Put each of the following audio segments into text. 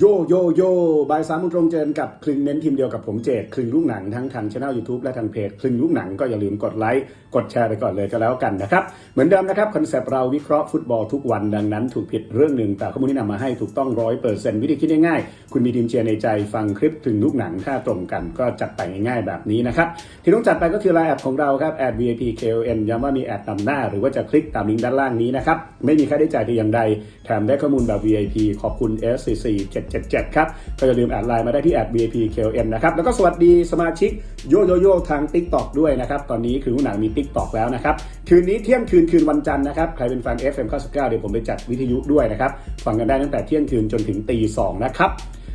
โยโยโย่บ่ายสามโมงตรงเจอกับคลึงเน้นทีมเดียวกับผมเจดคลึงลูกหนังทั้งทางช่องยูทูบและทางเพจคลึงลูกหนังก็อย่าลืมกดไลค์กดแชร์ไปก่อนเลยก็แล้วกันนะครับ เหมือนเดิมนะครับคอนเซปต์เราวิเคราะห์ฟุตบอลทุกวันดังนั้น ถูกผิดเรื่องหนึ่งแต่ข้อมูลที่นำมาให้ถูกต้องร้อยเปอร์เซ็นต์วิธีคิดง่ายๆคุณมีทีมเชียร์ในใจฟังคลิปคลึงลูกหนังถ้าตรงกันก็จัดไปง่ายๆแบบนี้นะครับที่ต้องจัดไปก็คือไลน์แอดของเราครับแอด VIP KON ย้ำว่ามีแอดนำหน้า หรือว่าจะคลิกตามลิงก์ด้านล่างนี้นะครับไม่มีค่าใช้จ่ายแต่อย่างใดแถมได้ข้อมูลแบบ VIP ขอบคุณ SCC 777 ครับก็อย่าลืมแอดไลน์มาได้ที่แอด VIP KON นะครับ แล้วก็สวัสดีสมาชิกโยโยโยทาง TikTok ด้วยนะครับ ตอนนี้คือผู้หนังมี TikTok แล้วนะครับ คืนนี้เที่ยงคืนคืนวันจันทร์นะครับ ใครเป็นแฟน FM 99เดี๋ยวผมไปจัดวิทยุด้วยนะครับ ฟังกันได้ตั้งแต่เที่ยงคืนจนถึงตีสองนะครับ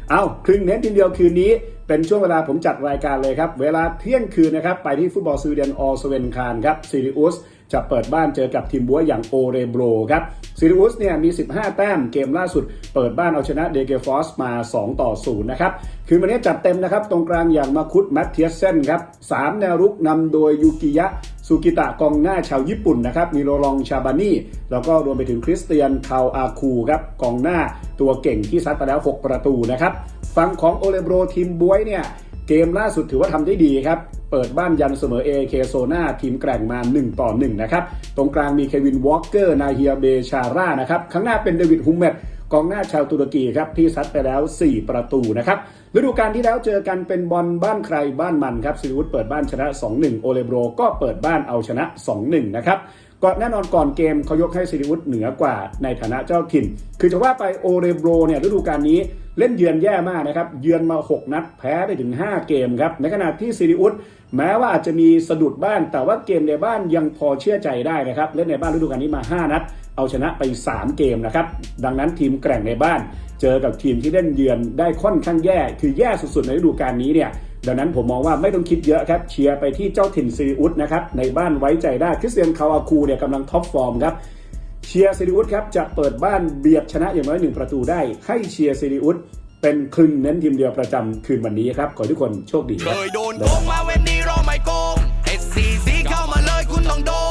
เอาครึ่งเน้นทีเดียวคืนนี้เป็นช่วงเวลาผมจัดรายการเลยครับ เวลาเที่ยงคืนนะครับ ไปที่ฟุตบอลสวีเดนออสเวนคารครับซีริอุส จะเปิดบ้านเจอกับทีมบัวอย่างโอเรโบรครับซีริอุสเนี่ยมี 15 แต้มเกมล่าสุด เปิดบ้านเอาชนะเดเกฟอสมา 2 ต่อ 0 นะครับ คืนวันนี้จัดเต็มนะครับ ตรงกลางอย่างมาคุดแมทเทียสเซนครับสามแนวรุกนำโดยยูกิยะสุกิตะกองหน้าชาวญี่ปุ่นนะครับมีโรลองชาบานี่ แล้วก็รวมไปถึงคริสเตียนคาวอาคูครับกองหน้าตัวเก่งที่ซัดไปแล้ว 6 ประตูนะครับฝั่งของโอเลโบรทีมบวยเนี่ยเกมล่าสุดถือว่าทำได้ดีครับ เปิดบ้านยันเสมอเอเคโซนาทีมแกร่งมา 1 ต่อ 1 นะครับ ตรงกลางมีเควินวอลเกอร์นาเฮียเบชาร่านะครับ ข้างหน้าเป็นเดวิดฮุมเมตกองหน้าชาวตุรกีครับ ที่ซัดไปแล้ว 4 ประตูนะครับฤดูกาลที่แล้วเจอกันเป็นบอลบ้านใครบ้านมันครับซิลิวุฒเปิดบ้านชนะ 2-1 โอเลโบรก็เปิดบ้านเอาชนะ 2-1 นะครับ ก่อนแน่นอนก่อนเกมเขายกให้ซิริวุฒเหนือกว่าในฐานะเจ้าถิ่น คือจะว่าไปโอเรโบรเนี่ยฤดูกาลนี้เล่นเยือนแย่มากนะครับ เยือนมา 6 นัดแพ้ไปถึง 5 เกมครับ ในขณะที่ซิริอุสแม้ว่าอาจจะมีสะดุดบ้าง แต่ว่าเกมในบ้านยังพอเชื่อใจได้นะครับ เล่นในบ้านฤดูกาลนี้มา 5 นัด เอาชนะไป 3 เกมนะครับ ดังนั้นทีมแกร่งในบ้าน เจอกับทีมที่เล่นเยือนได้ค่อนข้างแย่ คือแย่สุดๆในฤดูกาลนี้เนี่ย ดังนั้นผมมองว่าไม่ต้องคิดเยอะครับเชียร์ไปที่เจ้าถิ่นซีอุสนะครับในบ้านไว้ใจได้คริสเตียนคาอาคูเนี่ยกำลังท็อปฟอร์มครับเชียร์ซีริอุสครับจะเปิดบ้านเบียดชนะอย่างน้อยหนึ่งประตูได้ ให้เชียร์ซีริอุสเป็นคืนเน้นทีมเดียวประจำคืนวันนี้ครับ ขอทุกคนโชคดีครับเคยโดนโกงมาเวนนี้ราไม่โกงเอสซีซีเข้ามาเลยคุณต้องโดน